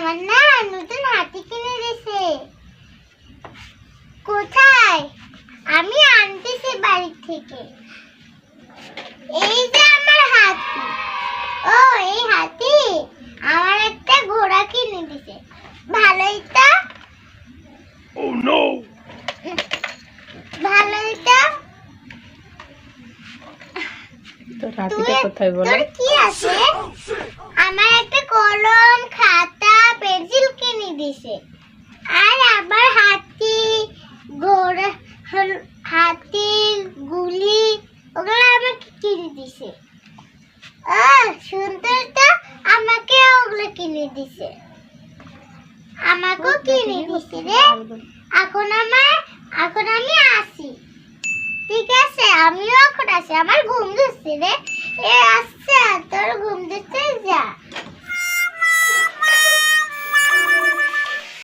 আমার না নতুন হাতি কিনে দিছে। কোথায়? আমি আনতেছি বাড়ি থেকে। এই যে আমার হাতি। ও এই হাতি আমার একটা ঘোড়া কিনে দিছে। ভালোই তো? Oh no! ভালোই তো? তোর হাতিটা কোথায় বলো? তোর কি আছে আমার একটা কলম খাতা পেন্সিল কিনে দিছে। আর আবার হাতি হাতি, গুলি, ওগুলো আমাকে কিনে দিছে। আমাকে ওগুলো কিনে দিছে। আমাকেও কিনে দিছে রে। এখন আমার, এখন আমি আসি। ঠিক আছে, আমিও এখন আসি। আমার ঘুম ধরছে রে। এ যা